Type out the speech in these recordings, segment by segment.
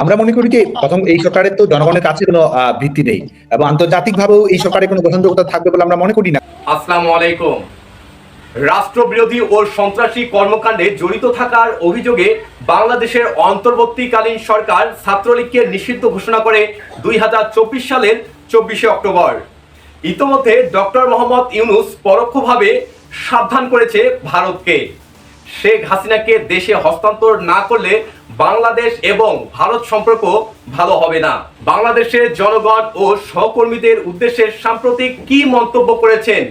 আমরা মনে করি যে প্রথম এই সরকারের তো জনগণের কাছে কোনো ভিত্তি নেই এবং আন্তর্জাতিকভাবেও এই সরকারের কোনো গ্রহণযোগ্যতা থাকবে বলে আমরা মনে করি না। আসসালামু আলাইকুম। রাষ্ট্রবিরোধী ও সন্ত্রাসী কর্মকাণ্ডে জড়িত থাকার অভিযোগে বাংলাদেশের অন্তর্বর্তীকালীন সরকার ছাত্রলীগকে নিষিদ্ধ ঘোষণা করে দুই হাজার চব্বিশ সালের চব্বিশে অক্টোবর। ইতোমধ্যে ডক্টর মোহাম্মদ ইউনুস পরোক্ষভাবে সাবধান করেছে ভারতকে। শেখ হাসিনাকে দেশে হস্তান্তর না করলে বাংলাদেশ এবং ভারত সম্পর্ক ভালো হবে না। বাংলাদেশের জনগণ ও সহকর্মীদের উদ্দেশ্যে সাম্প্রতিক কি মন্তব্য করেছেন?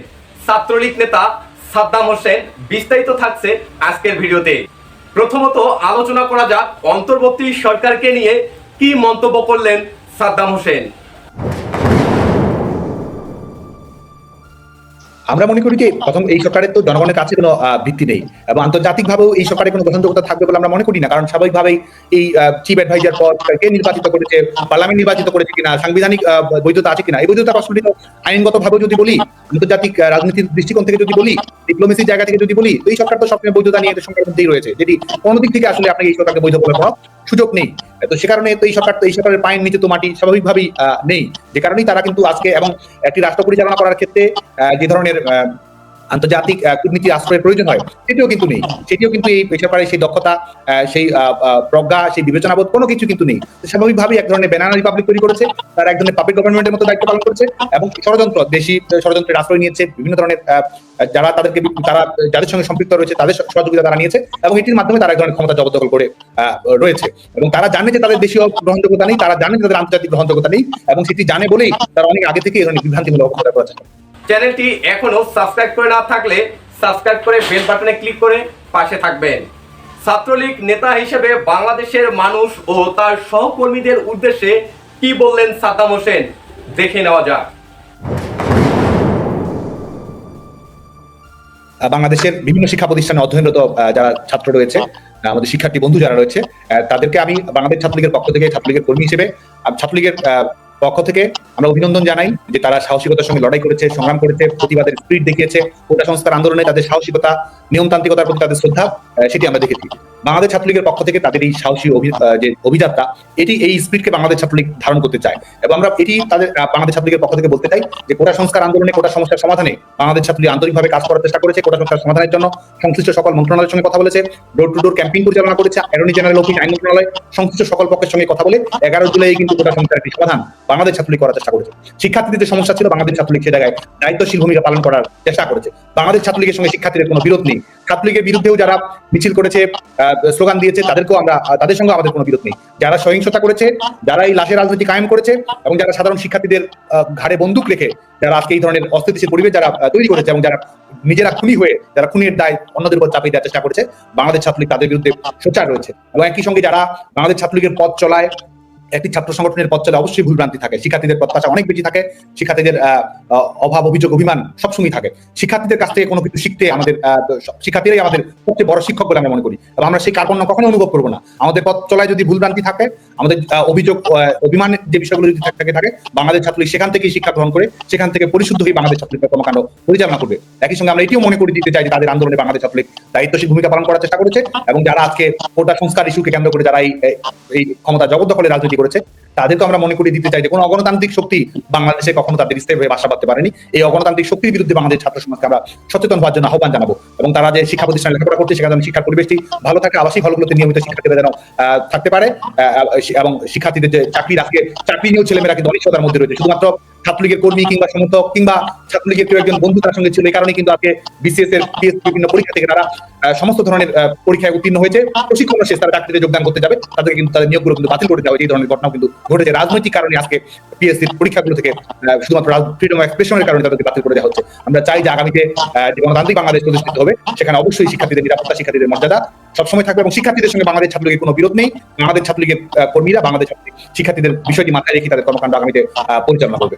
ছাত্রলীগ নেতা সাদ্দাম হোসেন বিস্তারিত থাকছে আজকের ভিডিওতে। প্রথমত আলোচনা করা যাক অন্তর্বর্তী সরকারকে নিয়ে কি মন্তব্য করলেন সাদ্দাম হোসেন। আমরা মনে করি যে প্রথম এই সরকারের তো জনগণের কাছে কোনো ভিত্তি নেই এবং আন্তর্জাতিকভাবেও এই সরকারের কোনো গ্রহণযোগ্যতা থাকবে বলে আমরা মনে করি না। কারণ স্বাভাবিকভাবেই এই চিফ অ্যাডভাইজার পদ কে নির্বাচিত করেছে পার্লামেন্ট নির্বাচিত করেছে কিনা, সাংবিধানিক বৈধতা আছে কিনা, এই বৈধতা প্রশ্নটি তো আইনগত ভাবে যদি বলি, আন্তর্জাতিক রাজনীতির দৃষ্টিকোণ থেকে যদি বলি ডিপ্লোমেসির জায়গা থেকে যদি বলি, এই সরকার তো সবসময় বৈধতা নিয়ে সরকারের মধ্যেই রয়েছে। যেটি কোনো দিক থেকে আসলে আপনাকে এই সরকারকে বৈধ কোনো সুযোগ নেই। তো সে কারণে তো এই সরকার, তো এই সরকারের পায়ের নিচে তো মাটি স্বাভাবিকভাবেই নেই। যে কারণেই তারা কিন্তু আজকে এবং একটি রাষ্ট্র পরিচালনা করার ক্ষেত্রে যে ধরনের আন্তর্জাতিক কূটনীতির আশ্রয়ের প্রয়োজন হয়, সেটিও কিন্তু নেই। সেটিও কিন্তু এই সরকারের সেই দক্ষতা সেই প্রজ্ঞা, সেই বিবেচনাবোধ কোনো কিছু কিন্তু নেই। স্বাভাবিকভাবেই এক ধরনের ব্যানানা রিপাবলিক তৈরি করেছে, তারা এক ধরনের পাবলিক গভর্নমেন্টের মতো দায়িত্ব পালন করেছে এবং ষড়যন্ত্র, দেশি ষড়যন্ত্রের আশ্রয় নিয়েছে, বিভিন্ন ধরনের যারা তাদেরকে, তারা যাদের সঙ্গে সম্পৃক্ত রয়েছে, তাদের সহযোগিতা তারা নিয়েছে এবং এটির মাধ্যমে তারা এক ধরনের ক্ষমতা জবরদখল করে রয়েছে। এবং তারা জানে যে তাদের দেশীয় গ্রহণযোগ্যতা নেই, তারা জানে তাদের আন্তর্জাতিক গ্রহণযোগ্যতা নেই এবং সেটি জানে বলেই তারা অনেক আগে থেকে এই ধরনের বিভ্রান্তিমূলক করার চেষ্টা। চ্যানেলটি এখনও সাবস্ক্রাইব করে না থাকলে সাবস্ক্রাইব করে বেল বাটনে ক্লিক করে পাশে থাকবেন। ছাত্রলীগ নেতা হিসেবে বাংলাদেশের মানুষ ও তার সহকর্মীদের উদ্দেশ্যে কি বললেন সাদ্দাম হোসেন? দেখে নেওয়া যাক। বাংলাদেশের বিভিন্ন শিক্ষা প্রতিষ্ঠানে অধ্যয়নরত যারা ছাত্র রয়েছে আমাদের শিক্ষার্থী বন্ধু যারা রয়েছে তাদেরকে আমি বাংলাদেশ ছাত্রলীগের পক্ষ থেকে ছাত্রলীগের কর্মী হিসেবে ছাত্রলীগের পক্ষ থেকে আমরা অভিনন্দন জানাই যে তারা সাহসিকতার সঙ্গে লড়াই করেছে, সংগ্রাম করেছে, প্রতিবাদের স্পিরিট দেখিয়েছে, কোটা সংস্কার আন্দোলনে তাদের সাহসিকতা, নিয়মতান্ত্রিকতার প্রতি তাদের শ্রদ্ধা সেটি আমরা দেখেছি। বাংলাদেশ ছাত্রলীগের পক্ষ থেকে তাদের এই সাহসী যে অভিযাত্রা, এটি এই স্পিরিটকে বাংলাদেশ ছাত্রলীগ ধারণ করতে চায়। এবং আমরা এটি তাদের বাংলাদেশ ছাত্রলীগের পক্ষ থেকে বলতে চাই যে কোটা সংস্কার আন্দোলনে কোটা সমস্যার সমাধানে বাংলাদেশ ছাত্রলীগ আন্তরিকভাবে কাজ করার চেষ্টা করেছে, কোটা সমস্যার সমাধানের জন্য সংশ্লিষ্ট সকল মন্ত্রণালয়ের সঙ্গে কথা বলেছে ডোর টু ডোর ক্যাম্পেইন পরিচালনা করেছে অ্যাটর্নি জেনারেল অফিস আইন মন্ত্রণালয়, সংশ্লিষ্ট সকল পক্ষের সঙ্গে কথা বলে এগারো জুলাই কিন্তু কোটা সমস্যার একটি সমাধান বাংলাদেশ ছাত্রলীগ করার চেষ্টা করেছে। শিক্ষার্থীদের সমস্যা ছিল, বাংলাদেশ ছাত্রলীগ সে জায়গায় দায়িত্বশীল ভূমিকা পালন করার চেষ্টা করেছে। বাংলাদেশ ছাত্রলীগের সঙ্গে শিক্ষার্থীদের কোনো বিরোধ নেই। ছাত্রলীগের বিরুদ্ধেও যারা মিছিল করেছে স্লোগান দিয়েছে, তাদেরকেও আমরা তাদের সঙ্গে আমাদের কোনো বিরোধ নেই। যারা সহিংসতা করেছে, যারা এই লাশের রাজনীতি কায়েম করেছে এবং যারা সাধারণ শিক্ষার্থীদের ঘাড়ে বন্দুক রেখে যারা আজকে এই ধরনের অস্থিতিশীল পরিবেশ যারা তৈরি করেছে এবং যারা নিজেরা খুনি হয়ে, যারা খুনের দায় অন্যদের উপর চাপিয়ে দেওয়ার চেষ্টা করেছে, বাংলাদেশ ছাত্রলীগ তাদের বিরুদ্ধে সোচ্চার রয়েছে। এবং একই সঙ্গে যারা বাংলাদেশ ছাত্রলীগের পথ চলায় একটি ছাত্র সংগঠনের পথ চলে অবশ্যই ভুলভ্রান্তি থাকে। শিক্ষার্থীদের প্রত্যাশা অনেক বেশি থাকে। শিক্ষার্থীদের অভাব অভিযোগ অভিমান সবসময় থাকে। শিক্ষার্থীদের কাছ থেকে কোনো কিছু শিখতে আমাদের শিক্ষার্থীরাই আমাদের সবচেয়ে বড় শিক্ষক বলে আমরা মনে করি। এবং আমরা সেই কার্পণ্য কখনো অনুভব করব না। আমাদের পথ চলায় যদি ভুলভ্রান্তি থাকে আমাদের অভিযোগ আহ, অভিমানের যে বিষয়গুলো যদি থাকে থাকে বাংলাদেশ ছাত্রলীগ সেখান থেকেই শিক্ষা গ্রহণ করে সেখান থেকে পরিশুদ্ধ হয়ে বাংলাদেশ ছাত্রলীগ কর্মকাণ্ড পরিচালনা করবে। একই সঙ্গে আমরা এটিও মনে করে দিতে চাই যে তাদের আন্দোলনে বাংলাদেশ ছাত্রলীগ দায়িত্বশীল ভূমিকা পালন করার চেষ্টা করেছে এবং যারা আজকে কোটা সংস্কার ইস্যুকে কেন্দ্র করে যারা এই ক্ষমতা জবরদখলের রাজনীতি করেছে, তাদেরকে আমরা মনে করিয়ে দিতে চাই যে কোনো অগণতান্ত্রিক শক্তি বাংলাদেশে কখনো তাদের স্থির হয়ে বাসা বাঁধতে পারেনি। এই অগণতান্ত্রিক শক্তির বিরুদ্ধে বাংলাদেশ ছাত্র সমাজকে আমরা সচেতন হওয়ার জন্য আহ্বান জানাব এবং তারা যে শিক্ষা প্রতিষ্ঠানে লেখাপড়া করছে, সেখানে শিক্ষার পরিবেশটি ভালো থাকে, আবাসিক হলগুলোতে নিয়মিত শিক্ষার্থীরা যেন থাকতে পারে। এবং শিক্ষার্থীদের যে চাকরি আজকে, চাকরি নিয়েও ছেলেমেয়েরা কিন্তু অনিশ্চয়তার মধ্যে রয়েছে। শুধুমাত্র ছাত্রলীগের কর্মী কিংবা সমর্থক কিংবা ছাত্রলীগের কেউ একজন বন্ধু তার সঙ্গে ছিল, এই কারণে কিন্তু আজকে বিসিএস এর বিভিন্ন পরীক্ষা থেকে তারা সমস্ত ধরনের পরীক্ষায় উত্তীর্ণ হয়েছে। প্রশিক্ষণ শেষ, তারা চাকরিতে যোগদান করতে যাবে। তাদেরকে কিন্তু তাদের নিয়োগগুলো কিন্তু বাতিল করে দেওয়া এই ধরনের ঘটনাও কিন্তু ঘটেছে। রাজনৈতিক কারণে আজকে পিএসসির পরীক্ষাগুলো থেকে শুধুমাত্র ফ্রিডম অফ এক্সপ্রেশনের কারণে তাদেরকে বাতিল করে দেওয়া হচ্ছে। আমরা চাই যে আগামীতে যে গণতান্ত্রিক বাংলাদেশ প্রতিষ্ঠিত হবে, সেখানে অবশ্যই শিক্ষার্থীদের নিরাপত্তা, শিক্ষার্থীদের মর্যাদা সবসময় থাকবে এবং শিক্ষার্থীদের সঙ্গে বাংলাদেশ ছাত্রলীগের কোনো বিরোধ নেই। বাংলাদেশ ছাত্রলীগের কর্মীরা বাংলাদেশ শিক্ষার্থীদের বিষয়টি মাথায় রেখে তাদের কর্মকাণ্ড আগামীতে পরিচালনা করবে।